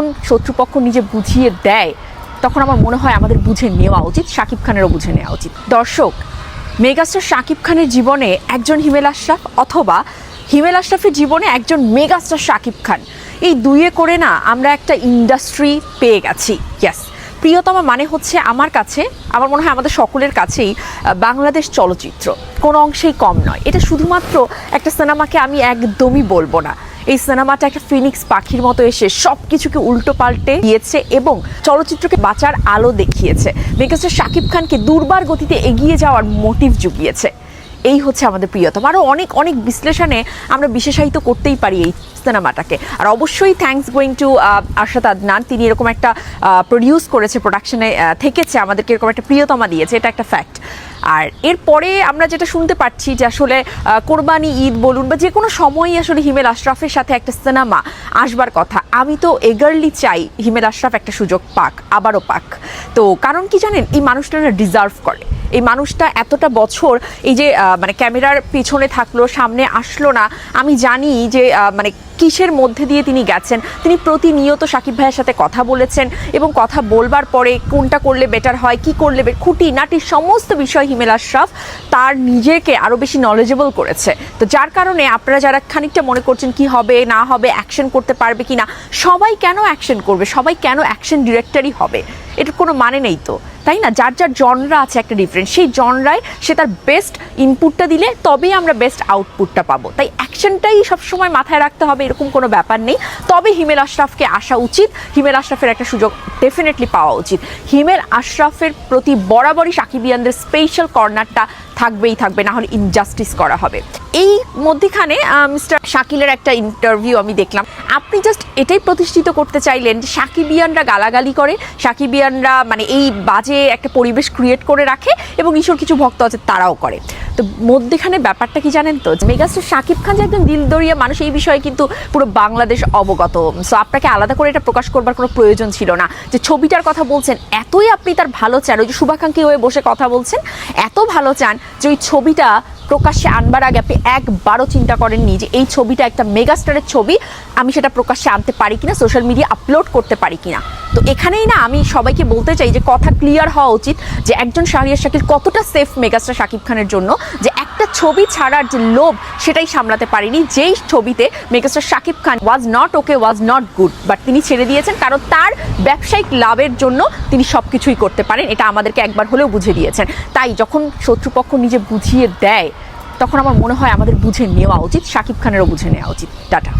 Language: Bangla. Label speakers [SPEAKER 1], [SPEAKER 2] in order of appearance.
[SPEAKER 1] যখন শত্রুপক্ষ নিজে বুঝিয়ে দেয়, তখন আমার মনে হয় আমাদের বুঝে নেওয়া উচিত, শাকিব খানেরও বুঝে নেওয়া উচিত। দর্শক, মেগাস্টার শাকিব খানের জীবনে একজন হিমেল আশরাফ অথবা হিমেল আশরাফের জীবনে একজন মেগাস্টার শাকিব খান। এই দুইয়ে করে না আমরা একটা ইন্ডাস্ট্রি পেয়ে গেছি। ইয়াস প্রিয়তমা মানে হচ্ছে আমার কাছে, আমার মনে হয় আমাদের সকলের কাছেই বাংলাদেশ চলচ্চিত্র। কোনো অংশেই কম নয়। এটা শুধুমাত্র একটা সিনেমাকে আমি একদমই বলব না। এই সিনেমাটা একটা ফিনিক্স পাখির মতো এসে সব কিছুকে উল্টো পাল্টে দিয়েছে এবং চলচ্চিত্রকে বাঁচার আলো দেখিয়েছে। মেগাস্টার শাকিব খানকে দুর্বার গতিতে এগিয়ে যাওয়ার মোটিভ জুগিয়েছে। এই হচ্ছে আমাদের প্রিয়তম। আরও অনেক অনেক বিশ্লেষণে আমরা বিশেষায়িত করতেই পারি এই সিনেমাটাকে। আর অবশ্যই thanks going to Arshad Adnan. তিনি এরকম একটা প্রডিউস করেছে প্রোডাকশনে থেকেছে, আমাদেরকে এরকম একটা প্রিয়তমা দিয়েছে। এটা একটা ফ্যাক্ট আর এরপরে আমরা যেটা শুনতে পাচ্ছি যে আসলে কোরবানি ঈদ বলুন বা যে কোনো সময়ই আসলে হিমেল আশরাফের সাথে একটা সিনেমা আসবার কথা। আমি তো এগারলি চাই হিমেল আশরাফ একটা সুযোগ পাক, আবারও পাক। তো কারণ কি জানেন, এই মানুষটা ডিজার্ভ করে। এই মানুষটা এতটা বছর এই যে মানে ক্যামেরার পিছনে থাকল, সামনে আসলো না, আমি জানি যে মানে কিসের মধ্যে দিয়ে তিনি গেছেন? তিনি প্রতিনিয়ত সাকিব ভাইয়ের সাথে কথা বলেছেন এবং কথা বলবার পরে কোনটা করলে বেটার হয়, কি করলে খুঁটি নাটি সমস্ত বিষয় হিমেল আশরাফ তার নিজেকে আরও বেশি নলেজেবল করেছে। তো যার কারণে আপনারা যারা খানিকটা মনে করছেন কি হবে, না হবে অ্যাকশন করতে পারবে কি না সবাই কেন অ্যাকশন করবে? সবাই কেন অ্যাকশন ডিরেক্টরই হবে? এটার কোনো মানে নেই তো, তাই না? যার যার জনরা আছে একটা ডিফারেন্ট সেই জনরায় সে তার বেস্ট ইনপুটটা দিলে তবেই আমরা বেস্ট আউটপুটটা পাবো। তাই অ্যাকশনটাই সবসময় মাথায় রাখতে হবে এরকম কোনো ব্যাপার নেই। তবে হিমেল আশরাফকে আসা উচিত। হিমেল আশরাফের একটা সুযোগ ডেফিনেটলি পাওয়া উচিত। হিমেল আশরাফের প্রতি বরাবরই সাকিবিয়ানদের স্পেশাল কর্নারটা থাকবেই থাকবে না হলে ইনজাস্টিস করা হবে। এই মধ্যেখানে মিস্টার শাকিলের একটা ইন্টারভিউ আমি দেখলাম। আপনি জাস্ট এটাই প্রতিষ্ঠিত করতে চাইলেন যে সাকিবিয়ানরা গালাগালি করে সাকিবিয়ানরা মানে এই বাজে একটা পরিবেশ ক্রিয়েট করে রাখে এবং ঈশ্বর কিছু ভক্ত আছে তারাও করে। তো মধ্যেখানে ব্যাপারটা কি জানেন তো? মেগাস্টার শাকিব খান যে একজন দিলদরিয়া মানুষ, এই বিষয়ে কিন্তু পুরো বাংলাদেশ অবগত। সো আপনাকে আলাদা করে এটা প্রকাশ করবার কোনো প্রয়োজন ছিল না। যে ছবিটার কথা বলছেন, এতই আপনি তার ভালো চান, ওই যে শুভাকাঙ্ক্ষী হয়ে বসে কথা বলছেন, এত ভালো চান যে ওই ছবিটা প্রকাশ্যে আনবার আগে আপনি একবারও চিন্তা করেননি যে এই ছবিটা একটা মেগাস্টারের ছবি, আমি সেটা প্রকাশ্যে আনতে পারি কিনা, সোশ্যাল মিডিয়া আপলোড করতে পারি কিনা। তো এখানেই না আমি সবাইকে বলতে চাই যে কথা ক্লিয়ার হওয়া উচিত যে একজন শাহরিয়ার শাকিল কতটা সেফ মেগাস্টার শাকিব খানের জন্য, যে একটা ছবি ছাড়ার যে লোভ সেটাই সামলাতে পারিনি, যেই ছবিতে megastar Shakib Khan was not okay was not good but তিনি ছেড়ে দিয়েছেন কারণ তার ব্যবসায়িক লাভের জন্য তিনি সব কিছুই করতে পারেন, এটা আমাদেরকে একবার হলেও বুঝে দিয়েছেন। তাই যখন শত্রুপক্ষ নিজে বুঝিয়ে দেয়, তখন আমার মনে হয় আমাদের বুঝে নেওয়া উচিত, শাকিব খানেরও বুঝে নেওয়া উচিত। টাটা।